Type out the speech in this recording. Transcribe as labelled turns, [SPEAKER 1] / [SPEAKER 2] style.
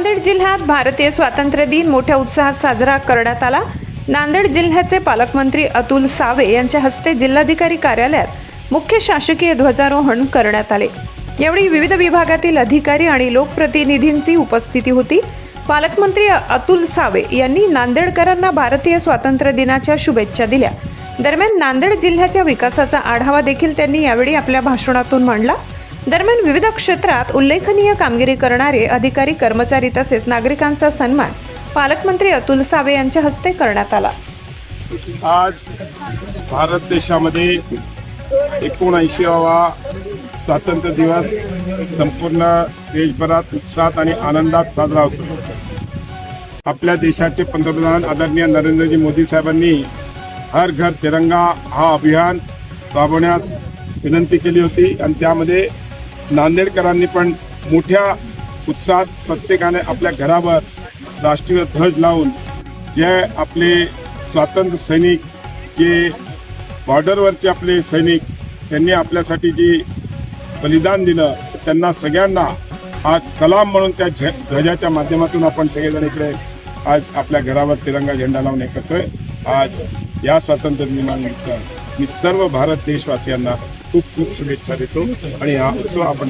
[SPEAKER 1] नांदेड जिल्ह्यात भारतीय स्वातंत्र्य दिन मोठ्या उत्साहात साजरा करण्यात आला. नांदेड जिल्ह्याचे पालकमंत्री अतुल सावे यांच्या हस्ते जिल्हाधिकारी कार्यालयात मुख्य शासकीय ध्वजारोहण करण्यात आले. यावेळी विविध विभागातील अधिकारी आणि लोकप्रतिनिधींची उपस्थिती होती. पालकमंत्री अतुल सावे यांनी नांदेडकरांना भारतीय स्वातंत्र्य दिनाच्या शुभेच्छा दिल्या. दरम्यान नांदेड जिल्ह्याच्या विकासाचा आढावा देखील त्यांनी यावेळी आपल्या भाषणातून मांडला. दरम्यान विविध क्षेत्रात उल्लेखनीय कामगिरी करणारे अधिकारी कर्मचारी तसेच नागरिकांचा सन्मान पालकमंत्री अतुल सावे यांच्या हस्ते करण्यात आला.
[SPEAKER 2] आज भारत देशामध्ये एकोणऐंशीवा स्वातंत्र्य दिवस संपूर्ण देशभरात उत्साहात आणि आनंदात साजरा होतो. आपल्या देशाचे पंतप्रधान आदरणीय नरेंद्रजी मोदी साहेबांनी हर घर तिरंगा हा अभियान राबवण्यास विनंती केली होती आणि त्यामध्ये नांदेडकरांनी पण मोठ्या उत्साहात प्रत्येकाने आपल्या घरावर राष्ट्रीय ध्वज लावून जे आपले स्वातंत्र्य सैनिक जे बॉर्डरवरचे आपले सैनिक त्यांनी आपल्यासाठी जी बलिदान दिलं त्यांना सगळ्यांना आज सलाम म्हणून त्या झ ध्वजाच्या माध्यमातून आपण सगळेजण इकडे आज आपल्या घरावर तिरंगा झेंडा लावून हे करतोय आज या स्वातंत्र्य दिनानिमित्त मी सर्व भारत देशवासियांना खूप खूप शुभेच्छा देतो आणि हा उत्सव आपण